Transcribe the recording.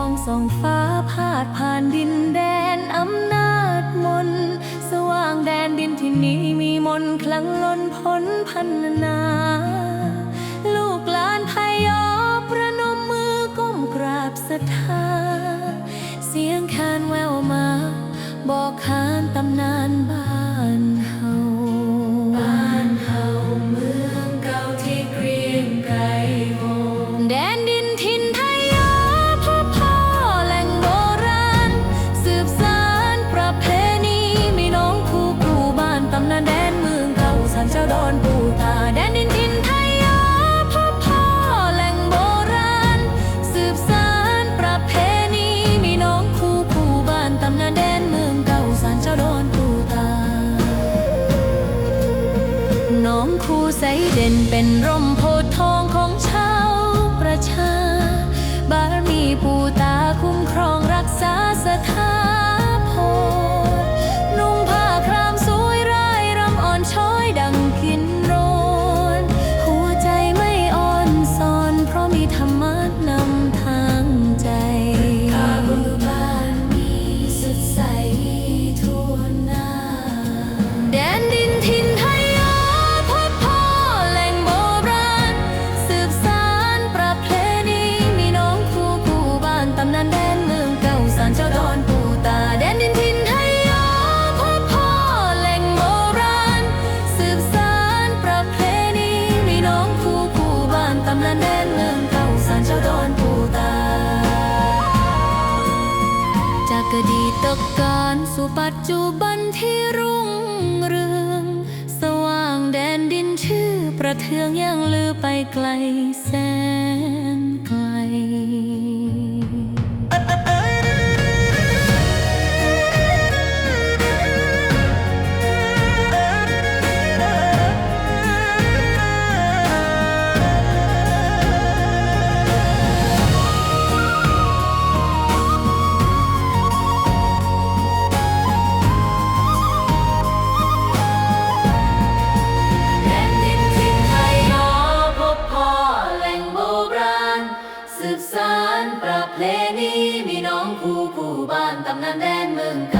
องส่องฟ้าพาดผ่านดินแดนอำนาจมน สว่างแดนดินที่นี้มีมนคลังล้นพ้นพันนา dentro ตำนานแดนเมืองเก่าสารเจ้าดอนปูตาแดนดินทินไทยยอพบพ่อแหล่งโบราณ สืบสานประเพณีมีน้องคู่ผู้บ้านตำนานแดนเมืองเก่าสารเจ้าดอนปูตา จากอดีตการสู่ปัจจุบันที่รุ่งเรือง สว่างแดนดินชื่อประเทืองยังลือไปไกลแสน สืบสานประเพณีมีน้องคู่คู่บ้านตำนานแดนเมืองกา